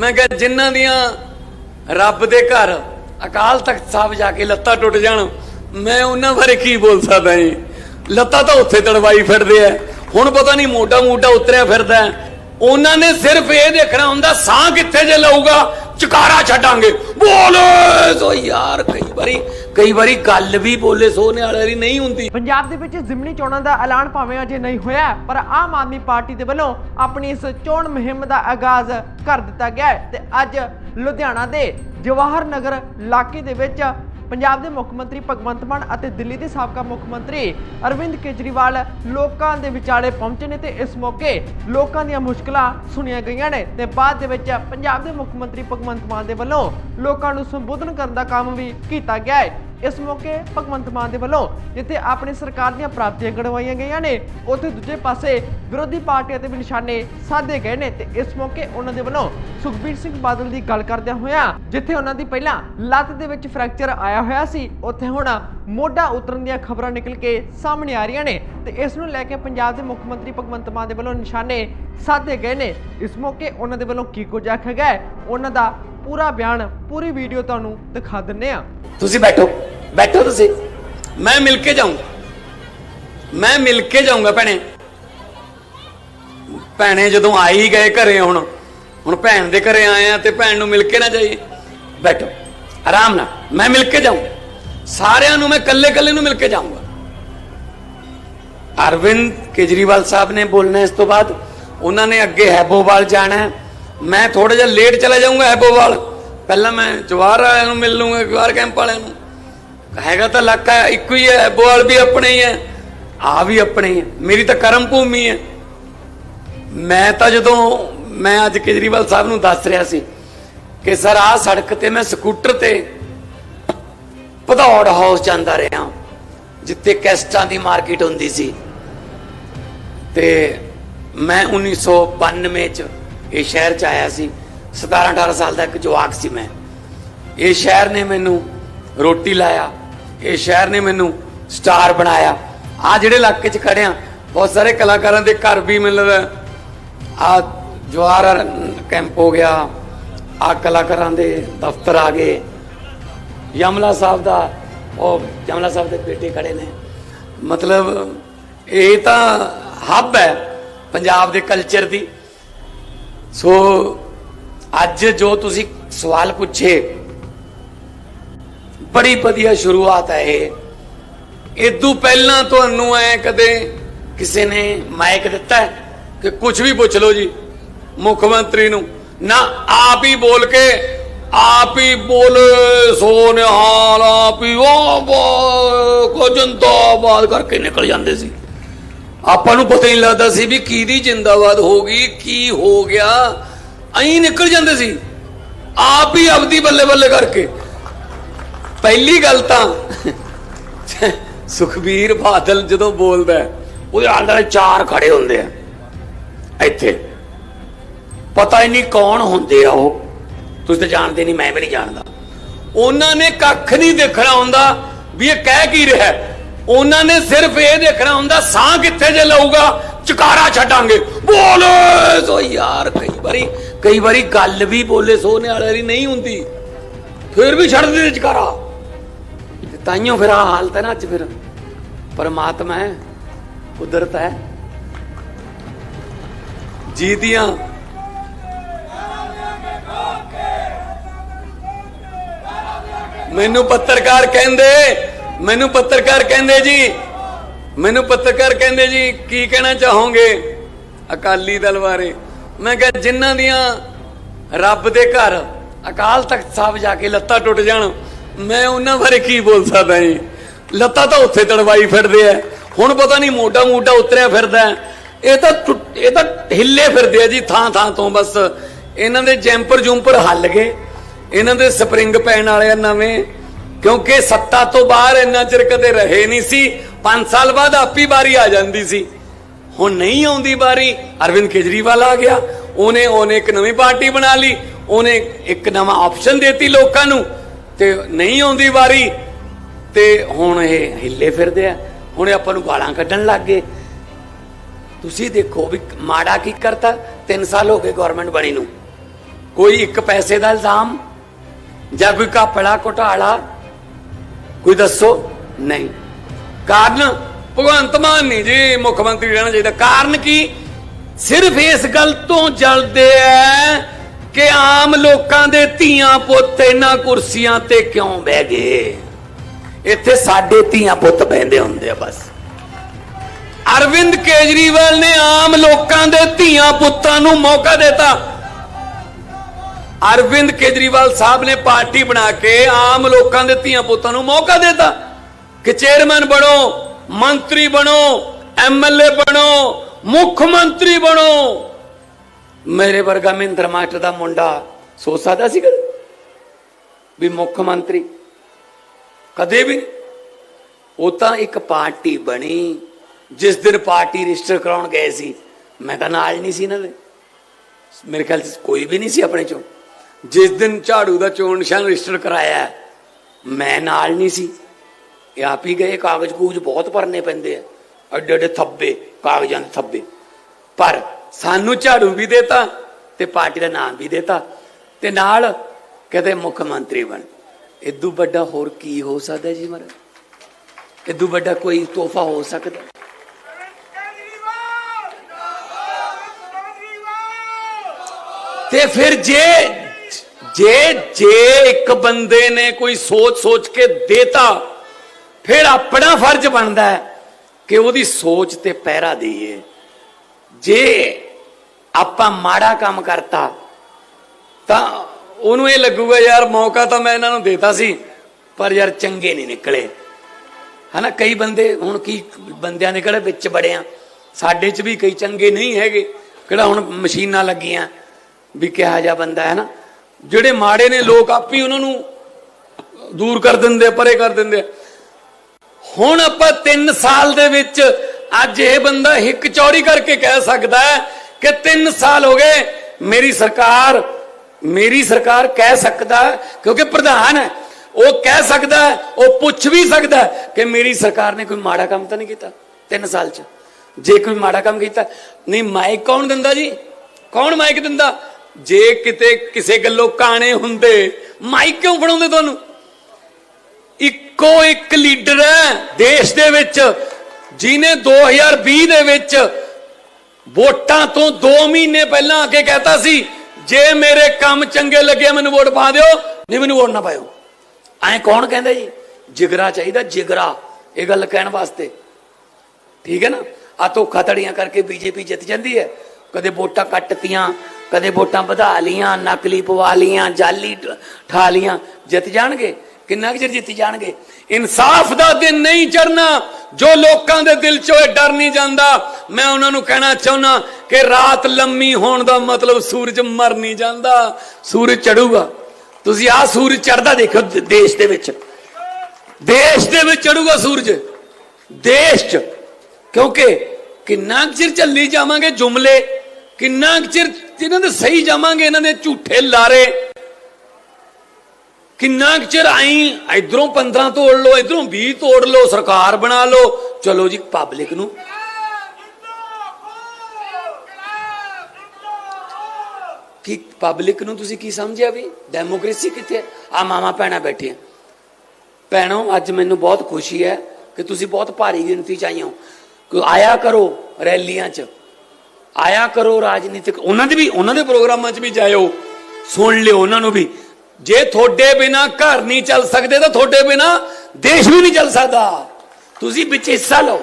ਮੈਂ ਕਿਹਾ, ਜਿਨ੍ਹਾਂ ਦੀਆਂ ਰੱਬ ਦੇ ਘਰ ਅਕਾਲ ਤਖਤ ਸਾਹਿਬ ਜਾ ਕੇ ਲੱਤਾਂ ਟੁੱਟ ਜਾਣ, ਮੈਂ ਉਹਨਾਂ ਬਾਰੇ ਕੀ ਬੋਲ ਸਕਦਾ ਜੀ? ਲੱਤਾਂ ਤਾਂ ਉੱਥੇ ਤੜਵਾਈ ਫਿਰਦੇ ਆ। ਹੁਣ ਪਤਾ ਨਹੀਂ ਮੋਢਾ ਮੋਢਾ ਉਤਰਿਆ ਫਿਰਦਾ ਉਹਨਾਂ ਨੇ ਸਿਰਫ ਇਹ ਦੇਖਣਾ ਹੁੰਦਾ, ਸਾਹ ਕਿੱਥੇ ਜੇ ਲਊਗਾ? ਚਕਾਰਾ ਛੱਡਾਂਗੇ। ਬੋਲੇ ਸੋ ਯਾਰ, ਕਈ ਵਾਰੀ ਕਈ ਵਾਰੀ ਗੱਲ ਵੀ ਬੋਲੇ ਸੋਨੇ ਵਾਲੇ ਦੀ ਨਹੀਂ ਹੁੰਦੀ। ਪੰਜਾਬ ਦੇ ਵਿੱਚ ਜ਼ਿਮਨੀ ਚੋਣਾਂ ਦਾ ਐਲਾਨ ਭਾਵੇਂ ਅਜੇ ਨਹੀਂ ਹੋਇਆ, ਪਰ ਆਮ ਆਦਮੀ ਪਾਰਟੀ ਦੇ ਵੱਲੋਂ ਆਪਣੀ ਇਸ ਚੋਣ ਮੁਹਿੰਮ ਦਾ ਆਗਾਜ਼ ਕਰ ਦਿੱਤਾ ਗਿਆ ਹੈ ਤੇ ਅੱਜ ਲੁਧਿਆਣਾ ਦੇ ਜਵਾਹਰ ਨਗਰ ਇਲਾਕੇ ਦੇ ਵਿੱਚ ਪੰਜਾਬ ਦੇ ਮੁੱਖ ਮੰਤਰੀ ਭਗਵੰਤ ਮਾਨ ਅਤੇ ਦਿੱਲੀ ਦੇ ਸਾਬਕਾ ਮੁੱਖ ਮੰਤਰੀ ਅਰਵਿੰਦ ਕੇਜਰੀਵਾਲ ਲੋਕਾਂ ਦੇ ਵਿਚਾਲੇ ਪਹੁੰਚੇ ਨੇ ਤੇ ਇਸ ਮੌਕੇ ਲੋਕਾਂ ਦੀਆਂ ਮੁਸ਼ਕਲਾਂ ਸੁਣੀਆਂ ਗਈਆਂ ਨੇ ਤੇ ਬਾਅਦ ਦੇ ਵਿੱਚ ਪੰਜਾਬ ਦੇ ਮੁੱਖ ਮੰਤਰੀ ਭਗਵੰਤ ਮਾਨ ਦੇ ਵੱਲੋਂ ਲੋਕਾਂ ਨੂੰ ਸੰਬੋਧਨ ਕਰਨ ਦਾ ਕੰਮ ਵੀ ਕੀਤਾ ਗਿਆ ਹੈ। ਇਸ ਮੌਕੇ ਭਗਵੰਤ ਮਾਨ ਦੇ ਵੱਲੋਂ ਜਿੱਥੇ ਆਪਣੀ ਸਰਕਾਰ ਦੀਆਂ ਪ੍ਰਾਪਤੀਆਂ ਗਣਵਾਈਆਂ ਗਈਆਂ ਨੇ ਉੱਥੇ ਦੂਜੇ ਪਾਸੇ ਵਿਰੋਧੀ ਪਾਰਟੀਆਂ ਤੇ ਵੀ ਨਿਸ਼ਾਨੇ ਸਾਧੇ ਗਏ ਨੇ ਤੇ ਇਸ ਮੌਕੇ ਉਹਨਾਂ ਦੇ ਵੱਲੋਂ ਸੁਖਬੀਰ ਸਿੰਘ ਬਾਦਲ ਦੀ ਗੱਲ ਕਰਦਿਆਂ ਹੋਇਆ ਜਿੱਥੇ ਉਹਨਾਂ ਦੀ ਪਹਿਲਾਂ ਲੱਤ ਦੇ ਵਿੱਚ ਫ੍ਰੈਕਚਰ ਆਇਆ ਹੋਇਆ ਸੀ ਉੱਥੇ ਹੁਣ ਮੋਢਾ ਉਤਰਨ ਦੀਆਂ ਖਬਰਾਂ ਨਿਕਲ ਕੇ ਸਾਹਮਣੇ ਆ ਰਹੀਆਂ ਨੇ ਤੇ ਇਸ ਨੂੰ ਲੈ ਕੇ ਪੰਜਾਬ ਦੇ ਮੁੱਖ ਮੰਤਰੀ ਭਗਵੰਤ ਮਾਨ ਦੇ ਵੱਲੋਂ ਨਿਸ਼ਾਨੇ ਸਾਧੇ ਗਏ ਨੇ। ਇਸ ਮੌਕੇ ਉਹਨਾਂ ਦੇ ਵੱਲੋਂ ਕੀ ਕੁਝ ਆਖਿਆ ਗਿਆ ਹੈ, ਉਹਨਾਂ ਦਾ ਪੂਰਾ ਬਿਆਨ, ਪੂਰੀ ਵੀਡੀਓ ਤੁਹਾਨੂੰ ਦਿਖਾ ਦਿੰਨੇ ਆ। ਤੁਸੀਂ ਬੈਠੋ ਬੈਠੋ ਤੁਸੀਂ। ਮੈਂ ਮਿਲ ਕੇ ਜਾਊਂਗਾ। ਮੈਂ ਮਿਲ ਕੇ ਜਾਊਂਗਾ ਭੈਣੇ। ਭੈਣੇ ਜਦੋਂ ਆ ਗਏ ਘਰੇ ਹੁਣ ਹੁਣ ਭੈਣ ਦੇ ਘਰੇ ਆਏ ਆ ਤੇ ਭੈਣ ਨੂੰ ਮਿਲ ਕੇ ਨਾ ਜਾਈਏ। ਬੈਠੋ, ਆਰਾਮ ਨਾਲ, ਮੈਂ ਮਿਲ ਕੇ ਜਾਊਂਗਾ। ਸਾਰਿਆਂ ਨੂੰ ਮੈਂ ਕੱਲੇ ਕੱਲੇ ਨੂੰ ਮਿਲ ਕੇ ਜਾਊਂਗਾ। ਅਰਵਿੰਦ ਕੇਜਰੀਵਾਲ ਸਾਹਿਬ ਨੇ ਬੋਲਣਾ ਇਸ ਤੋਂ ਬਾਅਦ, ਉਹਨਾਂ ਨੇ ਅੱਗੇ ਹੈਬੋਵਾਲ ਜਾਣਾ ਹੈ। ਮੈਂ ਥੋੜਾ ਜਿਹਾ ਲੇਟ ਚਲਾ ਜਾਊਂਗਾ ਐਬੋਵਾਲ ਪਹਿਲਾਂ ਮੈਂ ਜਵਾਰ ਵਾਲਿਆਂ ਨੂੰ ਮਿਲ ਲੂੰਗਾ ਜਵਾਰ ਕੈਂਪ ਵਾਲਿਆਂ ਨੂੰ। ਹੈਗਾ ਤਾਂ ਇਲਾਕਾ ਇੱਕੋ ਹੀ ਹੈ ਐਬੋਵਾਲ ਵੀ ਆਪਣੇ ਹੀ ਹੈ, ਆ ਵੀ ਆਪਣੇ ਹੀ ਹੈ। ਮੇਰੀ ਤਾਂ ਕਰਮ ਭੂਮੀ ਹੈ। ਮੈਂ ਤਾਂ ਜਦੋਂ ਮੈਂ ਅੱਜ ਕੇਜਰੀਵਾਲ ਸਾਹਿਬ ਨੂੰ ਦੱਸ ਰਿਹਾ ਸੀ ਕਿ ਸਰ, ਆਹ ਸੜਕ ਤੇ ਮੈਂ ਸਕੂਟਰ ਤੇ ਭਦੌੜ ਹਾਊਸ ਜਾਂਦਾ ਰਿਹਾ ਜਿੱਥੇ ਕੈਸਟਾਂ ਦੀ ਮਾਰਕੀਟ ਹੁੰਦੀ ਸੀ। ਤੇ ਮੈਂ 1992 ਚ ਇਹ ਸ਼ਹਿਰ ਚ ਆਇਆ ਸੀ। 17 18 ਸਾਲ ਦਾ ਇੱਕ ਜਵਾਕ ਸੀ ਮੈਂ। ਇਹ ਸ਼ਹਿਰ ਨੇ ਮੈਨੂੰ ਰੋਟੀ ਲਾਇਆ। ਇਹ ਸ਼ਹਿਰ ਨੇ ਮੈਨੂੰ ਸਟਾਰ ਬਣਾਇਆ। ਆ ਜਿਹੜੇ ਇਲਾਕੇ ਚ ਖੜਿਆ ਬਹੁਤ ਸਾਰੇ ਕਲਾਕਾਰਾਂ ਦੇ ਘਰ ਵੀ ਮਤਲਬ ਆ ਜਵਾਹਰ ਕੈਂਪ ਹੋ ਗਿਆ। ਆ ਕਲਾਕਾਰਾਂ ਦੇ ਦਫ਼ਤਰ ਆ ਗਏ। ਯਮਲਾ ਸਾਹਿਬ ਦਾ, ਉਹ ਯਮਲਾ ਸਾਹਿਬ ਦੇ ਬੇਟੇ ਖੜੇ ਨੇ। ਮਤਲਬ ਇਹ ਤਾਂ ਹੱਬ ਹੈ ਪੰਜਾਬ ਦੇ ਕਲਚਰ ਦੀ। ਸੋ ਅੱਜ ਜੋ ਤੁਸੀਂ ਸਵਾਲ ਪੁੱਛੇ, ਬੜੀ ਵਧੀਆ ਸ਼ੁਰੂਆਤ ਹੈ ਇਹ। ਇਦੋਂ ਪਹਿਲਾਂ ਤੁਹਾਨੂੰ ਐ ਕਦੇ ਕਿਸੇ ਨੇ ਮਾਈਕ ਦਿੱਤਾ ਕਿ ਕੁਝ ਵੀ ਪੁੱਛ ਲਓ ਜੀ, ਮੁੱਖ ਮੰਤਰੀ ਨੂੰ। ਨਾ, ਆਪ ਹੀ ਬੋਲ ਕੇ, ਆਪ ਹੀ ਬੋਲ ਸੋ ਨਿਹਾਲ ਆਪ ਹੀ ਉਹ ਕੋ ਜਿੰਦਾਬਾਦ ਕਰਕੇ ਨਿਕਲ ਜਾਂਦੇ ਸੀ। ਆਪਾਂ ਨੂੰ ਪਤਾ ਹੀ ਲੱਗਦਾ ਸੀ ਵੀ ਕਿਹਦੀ ਜਿੰਦਾਬਾਦ ਹੋ ਗਈ ਕੀ ਹੋ ਗਿਆ। ਐਂ ਨਿਕਲ ਜਾਂਦੇ ਸੀ। ਆਪ ਹੀ ਆਪਦੀ ਬੱਲੇ ਬੱਲੇ ਕਰਕੇ। ਪਹਿਲੀ ਗੱਲ ਤਾਂ ਸੁਖਬੀਰ ਬਾਦਲ ਜਦੋਂ ਬੋਲਦਾ ਹੈ, ਉਹਦੇ ਆਲੇ ਚਾਰ ਖੜੇ ਹੁੰਦੇ ਆ। ਇੱਥੇ। ਪਤਾ ਹੀ ਨਹੀਂ ਕੌਣ ਹੁੰਦੇ ਆ ਉਹ। ਤੁਸੀਂ ਤਾਂ ਜਾਣਦੇ ਨਹੀਂ ਮੈਂ ਵੀ ਨਹੀਂ ਜਾਣਦਾ। ਉਹਨਾਂ ਨੇ ਕੱਖ ਨਹੀਂ ਦੇਖਣਾ ਹੁੰਦਾ ਵੀ ਇਹ ਕਹਿ ਕੀ ਰਿਹਾ ਉਹਨਾਂ ਨੇ ਸਿਰਫ ਇਹ ਦੇਖਣਾ ਹੁੰਦਾ, ਸਾਹ ਕਿੱਥੇ ਜੇ ਲਊਗਾ? ਚਕਾਰਾ ਛੱਡਾਂਗੇ। ਬੋਲੇ ਸੋ ਯਾਰ, ਕਈ ਵਾਰੀ ਕਈ ਵਾਰੀ ਗੱਲ ਵੀ ਬੋਲੇ ਸੋਨੇ ਵਾਲੇ ਦੀ ਨਹੀਂ ਹੁੰਦੀ। ਫਿਰ ਵੀ ਛੱਡ ਦਿੰਦੇ ਚਕਾਰਾ। ਤਾਈਓ ਫਿਰ ਆ ਹਾਲਤ ਹੈ ਨਾ ਅੱਜ ਫਿਰ। ਪਰਮਾਤਮਾ ਹੈ, ਕੁਦਰਤ ਹੈ। ਜੀ ਦੀਆਂ ਮੈਨੂੰ ਪੱਤਰਕਾਰ ਕਹਿੰਦੇ ਮੈਨੂੰ ਪੱਤਰਕਾਰ ਕਹਿੰਦੇ ਜੀ, ਮੈਨੂੰ ਪੱਤਰਕਾਰ ਕਹਿੰਦੇ ਜੀ, ਕੀ ਕਹਿਣਾ ਚਾਹੋਗੇ ਅਕਾਲੀ ਦਲ ਬਾਰੇ? ਮੈਂ ਕਿਹਾ, ਜਿਨ੍ਹਾਂ ਦੀਆਂ ਰੱਬ ਦੇ ਘਰ ਅਕਾਲ ਤਖਤ ਸਾਹਿਬ ਜਾ ਕੇ ਲੱਤਾਂ ਟੁੱਟ ਜਾਣ, ਮੈਂ ਉਹਨਾਂ ਬਾਰੇ ਕੀ ਬੋਲ ਸਕਦਾ ਜੀ? ਲੱਤਾਂ ਤਾਂ ਉੱਥੇ ਤੜਵਾਈ ਫਿਰਦੇ ਆ। ਹੁਣ ਪਤਾ ਨਹੀਂ ਮੋਢਾ ਮੋਟਾ ਉਤਰਿਆ ਫਿਰਦਾ ਇਹ ਤਾਂ ਟੁੱਟ- ਇਹ ਤਾਂ ਹਿੱਲੇ ਫਿਰਦੇ ਆ ਜੀ, ਥਾਂ ਥਾਂ ਤੋਂ ਬਸ। ਇਹਨਾਂ ਦੇ ਜੈਂਪਰ ਜੂੰਪਰ ਹੱਲ ਗਏ। ਇਹਨਾਂ ਦੇ ਸਪਰਿੰਗ ਪੈਣ ਵਾਲੇ ਆ ਨਵੇਂ। ਕਿਉਂਕਿ ਸੱਤਾ ਤੋਂ ਬਾਹਰ ਇੰਨਾ ਚਿਰ ਕਦੇ ਰਹੇ ਨਹੀਂ ਸੀ 5 ਸਾਲ ਬਾਅਦ ਆਪੀ ਵਾਰੀ ਆ ਜਾਂਦੀ ਸੀ। ਹੁਣ ਨਹੀਂ ਆਉਂਦੀ ਵਾਰੀ, ਅਰਵਿੰਦ ਕੇਜਰੀਵਾਲ ਆ ਗਿਆ, ਉਹਨੇ ਉਹਨੇ ਇੱਕ ਨਵੀਂ ਪਾਰਟੀ ਬਣਾ ਲਈ, ਉਹਨੇ ਇੱਕ ਨਵਾਂ ਆਪਸ਼ਨ ਦੇਤੀ ਲੋਕਾਂ ਨੂੰ, ਤੇ ਨਹੀਂ ਆਉਂਦੀ ਵਾਰੀ, ਤੇ ਹੁਣ ਇਹ ਹਿੱਲੇ ਫਿਰਦੇ ਆ। ਹੁਣ ਇਹ ਆਪਾਂ ਨੂੰ ਗਾਲਾਂ ਕੱਢਣ ਲੱਗ ਗਏ। ਤੁਸੀਂ ਦੇਖੋ ਵੀ ਮਾੜਾ ਕੀ ਕਰਤਾ 3 ਸਾਲ ਹੋ ਗਏ ਗਵਰਨਮੈਂਟ ਬਣੀ ਨੂੰ। ਕੋਈ ਇੱਕ ਪੈਸੇ ਦਾ ਇਲਜ਼ਾਮ ਜਾਂ ਕੋਈ ਕਾਪੜਾ ਘੁਟਾਲਾ ਕੋਈ ਦੱਸੋ? ਨਹੀਂ। ਕਾਰਨ? ਭਗਵੰਤ ਮਾਨ ਨਹੀਂ ਜੀ, ਮੁੱਖ ਮੰਤਰੀ ਰਹਿਣਾ ਚਾਹੀਦਾ। ਕਾਰਨ ਕੀ? ਸਿਰਫ ਇਸ ਗੱਲ ਤੋਂ ਜਲਦੇ ਐ ਕਿ ਆਮ ਲੋਕਾਂ ਦੇ ਧੀਆਂ ਪੁੱਤ ਇਹਨਾਂ ਕੁਰਸੀਆਂ ਤੇ ਕਿਉਂ ਬਹਿ ਗਏ? ਇੱਥੇ ਸਾਡੇ ਧੀਆਂ ਪੁੱਤ ਬਹਿੰਦੇ ਹੁੰਦੇ ਆ ਬਸ। ਅਰਵਿੰਦ ਕੇਜਰੀਵਾਲ ਨੇ ਆਮ ਲੋਕਾਂ ਦੇ ਧੀਆਂ ਪੁੱਤਾਂ ਨੂੰ ਮੌਕਾ ਦਿੱਤਾ। ਅਰਵਿੰਦ ਕੇਜਰੀਵਾਲ ਸਾਹਿਬ ਨੇ ਪਾਰਟੀ ਬਣਾ ਕੇ ਆਮ ਲੋਕਾਂ ਦੇ ਧੀਆਂ ਪੁੱਤਾਂ ਨੂੰ ਮੌਕਾ ਦਿੱਤਾ ਕਿ ਚੇਅਰਮੈਨ ਬਣੋ ਮੰਤਰੀ ਬਣੋ ਐਮਐਲਏ ਬਣੋ ਮੁੱਖ ਮੰਤਰੀ ਬਣੋ ਮੇਰੇ ਵਰਗਾ ਮਹਿੰਦਰ ਮਾਸਟਰ ਦਾ ਮੁੰਡਾ ਸੋਚ ਸਕਦਾ ਸੀ ਕਦੇ ਵੀ ਮੁੱਖ ਮੰਤਰੀ ਕਦੇ ਵੀ ਨਹੀਂ। ਉਹ ਤਾਂ ਇੱਕ ਪਾਰਟੀ ਬਣੀ ਜਿਸ ਦਿਨ ਪਾਰਟੀ ਰਜਿਸਟਰ ਕਰਾਉਣ ਗਏ ਸੀ ਮੈਂ ਤਾਂ ਨਾਲ ਨਹੀਂ ਸੀ ਇਹਨਾਂ ਦੇ ਮੇਰੇ ਖਿਆਲ 'ਚ ਕੋਈ ਵੀ ਨਹੀਂ ਸੀ ਆਪਣੇ ਚੋਂ ਜਿਸ ਦਿਨ ਝਾੜੂ ਦਾ ਚੋਣ ਨਿਸ਼ਾਨ ਰਜਿਸਟਰ ਕਰਾਇਆ ਮੈਂ ਨਾਲ ਨਹੀਂ ਸੀ। ਇਹ ਆਪ ਹੀ ਗਏ, ਕਾਗਜ਼ ਕੂਜ ਬਹੁਤ ਭਰਨੇ ਪੈਂਦੇ ਆ। ਅੱਡੇ ਅੱਡੇ ਥੱਬੇ, ਕਾਗਜ਼ਾਂ ਦੇ ਥੱਬੇ। ਪਰ ਸਾਨੂੰ ਝਾੜੂ ਵੀ ਦੇਤਾ ਤੇ ਪਾਰਟੀ ਦਾ ਨਾਮ ਵੀ ਦੇਤਾ ਤੇ ਨਾਲ ਕਹਿੰਦੇ ਮੁੱਖ ਮੰਤਰੀ ਬਣ। ਇਦੋਂ ਵੱਡਾ ਹੋਰ ਕੀ ਹੋ ਸਕਦਾ ਜੀ ਮਹਾਰਾਜ? ਇਦੋਂ ਵੱਡਾ ਕੋਈ ਤੋਹਫਾ ਹੋ ਸਕਦਾ? ਤੇ ਫਿਰ ਜੇ ਜੇ ਜੇ ਇੱਕ ਬੰਦੇ ਨੇ ਕੋਈ ਸੋਚ ਸੋਚ ਕੇ ਦੇਤਾ, ਫਿਰ ਆਪਣਾ ਫਰਜ਼ ਬਣਦਾ ਹੈ ਕਿ ਉਹਦੀ ਸੋਚ ਤੇ ਪਹਿਰਾ ਦਈਏ। ਜੇ ਆਪਾਂ ਮਾੜਾ ਕੰਮ ਕਰਤਾ, ਤਾਂ ਉਹਨੂੰ ਇਹ ਲੱਗੂਗਾ, ਯਾਰ ਮੌਕਾ ਤਾਂ ਮੈਂ ਇਹਨਾਂ ਨੂੰ ਦੇਤਾ ਸੀ, ਪਰ ਯਾਰ ਚੰਗੇ ਨਹੀਂ ਨਿਕਲੇ। ਹਨਾ, ਕਈ ਬੰਦੇ ਹੁਣ ਕੀ ਬੰਦਿਆਂ ਦੇ ਕਿਹੜੇ ਵਿੱਚ ਬੜੇ ਆ। ਸਾਡੇ 'ਚ ਵੀ ਕਈ ਚੰਗੇ ਨਹੀਂ ਹੈਗੇ, ਕਿਹੜਾ ਹੁਣ ਮਸ਼ੀਨਾਂ ਲੱਗੀਆਂ ਵੀ ਕਿਹਾ ਜਾ ਬੰਦਾ ਹੈ ਨਾ ਜਿਹੜੇ ਮਾੜੇ ਨੇ ਲੋਕ ਆਪ ਹੀ ਉਹਨਾਂ ਨੂੰ ਦੂਰ ਕਰ ਦਿੰਦੇ ਪਰੇ ਕਰ ਦਿੰਦੇ ਹੁਣ ਆਪਾਂ 3 ਸਾਲ ਦੇ ਵਿੱਚ ਅੱਜ ਇਹ ਬੰਦਾ ਹਿੱਕ ਚੌੜੀ ਕਰਕੇ ਕਹਿ ਸਕਦਾ ਹੈ ਕਿ 3 ਸਾਲ ਹੋ ਗਏ, ਮੇਰੀ ਸਰਕਾਰ ਮੇਰੀ ਸਰਕਾਰ ਕਹਿ ਸਕਦਾ ਕਿਉਂਕਿ ਪ੍ਰਧਾਨ ਹੈ, ਉਹ ਕਹਿ ਸਕਦਾ ਉਹ ਪੁੱਛ ਵੀ ਸਕਦਾ ਕਿ ਮੇਰੀ ਸਰਕਾਰ ਨੇ ਕੋਈ ਮਾੜਾ ਕੰਮ ਤਾਂ ਨਹੀਂ ਕੀਤਾ 3 ਸਾਲ ਚ? ਜੇ ਕੋਈ ਮਾੜਾ ਕੰਮ ਕੀਤਾ, ਨਹੀਂ ਮਾਈਕ ਕੌਣ ਦਿੰਦਾ ਜੀ? ਕੌਣ ਮਾਈਕ ਦਿੰਦਾ? ਜੇ ਕਿਤੇ ਕਿਸੇ ਗੱਲੋਂ ਕਾਣੇ ਹੁੰਦੇ, ਮਾਈਕ ਕਿਉਂ ਫੜਾਉਂਦੇ ਤੁਹਾਨੂੰ? ਇੱਕੋ ਇੱਕ ਲੀਡਰ ਹੈ ਦੇਸ਼ ਦੇ ਵਿੱਚ ਜਿਨੇ 2020 ਦੇ ਵਿੱਚ ਵੋਟਾਂ ਤੋਂ 2 ਮਹੀਨੇ ਪਹਿਲਾਂ ਆ ਕੇ ਕਹਤਾ ਸੀ, ਜੇ ਮੇਰੇ ਕੰਮ ਚੰਗੇ ਲੱਗੇ ਮੈਨੂੰ ਵੋਟ ਪਾ ਦਿਓ, ਨਹੀਂ ਮੈਨੂੰ ਵੋਟ ਨਾ ਪਾਇਓ। ਐਂ ਕੌਣ ਕਹਿੰਦਾ ਜੀ? ਜਿਗਰਾ ਚਾਹੀਦਾ, ਜਿਗਰਾ, ਇਹ ਗੱਲ ਕਹਿਣ ਵਾਸਤੇ। ਠੀਕ ਹੈ ਨਾ? ਆ ਧੋਖਾ ਧੜੀਆਂ ਕਰਕੇ ਬੀਜੇਪੀ ਜਿੱਤ ਜਾਂਦੀ ਹੈ। ਕਦੇ ਵੋਟਾਂ ਕੱਟਤੀਆਂ ਕਦੇ ਵੋਟਾਂ ਵਧਾ ਲੀਆਂ ਨਕਲੀ ਪਵਾ ਲੀਆਂ ਜਾਲੀ ਠਾ ਲੀਆਂ ਜਿੱਤ ਜਾਣਗੇ? ਕਿੰਨਾ ਕੁ ਚਿਰ ਜਿੱਤੀ ਜਾਣਗੇ? ਇਨਸਾਫ ਦਾ ਦਿਨ ਨਹੀਂ ਚੜਨਾ ਜੋ ਲੋਕਾਂ ਦੇ ਦਿਲ ਚੋਂ ਇਹ ਡਰ ਨਹੀਂ ਜਾਂਦਾ। ਮੈਂ ਉਹਨਾਂ ਨੂੰ ਕਹਿਣਾ ਚਾਹੁੰਦਾ ਕਿ ਰਾਤ ਲੰਮੀ ਹੋਣ ਦਾ ਮਤਲਬ ਸੂਰਜ ਮਰ ਨਹੀਂ ਜਾਂਦਾ, ਸੂਰਜ ਚੜੂਗਾ ਤੁਸੀਂ ਆਹ ਸੂਰਜ ਚੜਦਾ ਦੇਖੋ ਦੇਸ਼ ਦੇ ਵਿੱਚ। ਦੇਸ਼ ਦੇ ਵਿੱਚ ਚੜੂਗਾ ਸੂਰਜ। ਦੇਸ਼ ਚ। ਕਿਉਂਕਿ ਕਿੰਨਾ ਕੁ ਚਿਰ ਚੱਲੀ ਜਾਵਾਂਗੇ ਜੁਮਲੇ? ਕਿੰਨਾ ਕੁ ਚਿਰ ਇਹਨਾਂ ਦੇ ਸਹੀ ਜਾਵਾਂਗੇ, ਇਹਨਾਂ ਦੇ ਝੂਠੇ ਲਾਰੇ? ਕਿੰਨਾ ਕੁ ਚਿਰ ਆਈ, ਇਧਰੋਂ 15 ਤੋੜ ਲਓ, ਇਧਰੋਂ 20 ਤੋੜ ਲਓ, ਸਰਕਾਰ ਬਣਾ ਲਓ, ਚਲੋ ਜੀ, ਪਬਲਿਕ ਨੂੰ। ਕਿ ਪਬਲਿਕ ਨੂੰ ਤੁਸੀਂ ਕੀ ਸਮਝਿਆ ਵੀ? ਡੈਮੋਕ੍ਰੇਸੀ ਕਿੱਥੇ ਆ ਮਾਮਾ ਭੈਣਾਂ ਬੈਠੀਆਂ। ਭੈਣੋ, ਅੱਜ ਮੈਨੂੰ ਬਹੁਤ ਖੁਸ਼ੀ ਹੈ ਕਿ ਤੁਸੀਂ ਬਹੁਤ ਭਾਰੀ ਗਿਣਤੀ ਚ ਆਈਆਂ ਹੋ। ਆਇਆ ਕਰੋ ਰੈਲੀਆਂ 'ਚ। ਆਇਆ ਕਰੋ ਰਾਜਨੀਤਿਕ। ਉਹਨਾਂ ਦੇ ਵੀ, ਉਹਨਾਂ ਦੇ ਪ੍ਰੋਗਰਾਮਾਂ 'ਚ ਵੀ ਜਾਇਓ। ਸੁਣ ਲਿਓ ਉਹਨਾਂ ਨੂੰ ਵੀ। ਜੇ ਤੁਹਾਡੇ ਬਿਨਾ ਘਰ ਨਹੀਂ ਚੱਲ ਸਕਦੇ ਤਾਂ ਤੁਹਾਡੇ ਬਿਨਾ ਦੇਸ਼ ਵੀ ਨਹੀਂ ਚੱਲ ਸਕਦਾ। ਤੁਸੀਂ ਵਿੱਚ ਹਿੱਸਾ ਲਓ।